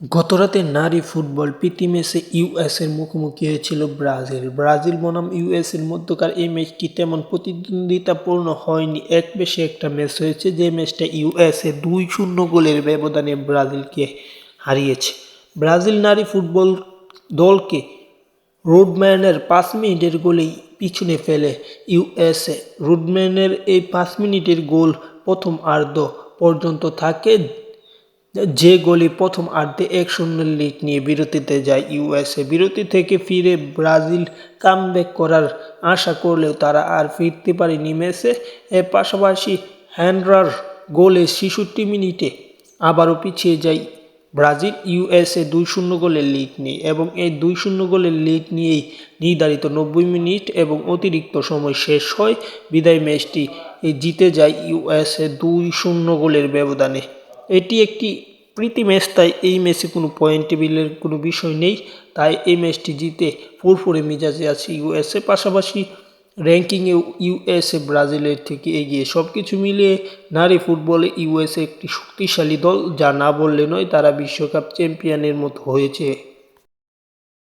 গতরাতে নারী ফুটবল প্রীতি ম্যাচে ইউএসের মুখোমুখি হয়েছিল ব্রাজিল। ব্রাজিল বনাম ইউএসের মধ্যকার এই ম্যাচটি তেমন প্রতিদ্বন্দ্বিতাপূর্ণ হয়নি। এক বেশি একটা ম্যাচ হয়েছে যে ম্যাচটা ইউএসএ দুই শূন্য গোলের ব্যবধানে ব্রাজিলকে হারিয়েছে। ব্রাজিল নারী ফুটবল দলকে রুডম্যানের পাঁচ মিনিটের গোলেই পিছনে ফেলে। ইউএসএ রুডম্যানের এই পাঁচ মিনিটের গোল প্রথম আর্ধ পর্যন্ত থাকে যে গোলে প্রথম আর্ধে এক শূন্য লিড নিয়ে বিরতিতে যায় ইউএসএ। বিরতি থেকে ফিরে ব্রাজিল কামব্যাক করার আশা করলেও তারা আর ফিরতে পারেনি ম্যাচে এর পাশাপাশি হ্যান্ডরার গোলে ছেষট্টি মিনিটে আবারও পিছিয়ে যায় ব্রাজিল। ইউএসএ দুই শূন্য গোলের লিড নিয়ে এবং এই দুই শূন্য গোলের লিড নিয়েই নির্ধারিত নব্বই মিনিট এবং অতিরিক্ত সময় শেষ হয়। বিদায় ম্যাচটি জিতে যায় ইউএসএ দুই শূন্য গোলের ব্যবধানে। এটি একটি প্রীতি ম্যাচ, তাই এই ম্যাচে কোনো পয়েন্ট টেবিলের কোনো বিষয় নেই। তাই এই ম্যাচটি জিতে ফুরফুরে মেজাজে আছে ইউএসএ, পাশাপাশি র্যাঙ্কিংয়ে ইউএসএ ব্রাজিলের থেকে এগিয়ে। সব কিছু মিলিয়ে নারী ফুটবলে ইউএসএ একটি শক্তিশালী দল, যা না বললে নয় তারা বিশ্বকাপ চ্যাম্পিয়নের মতো হয়েছে।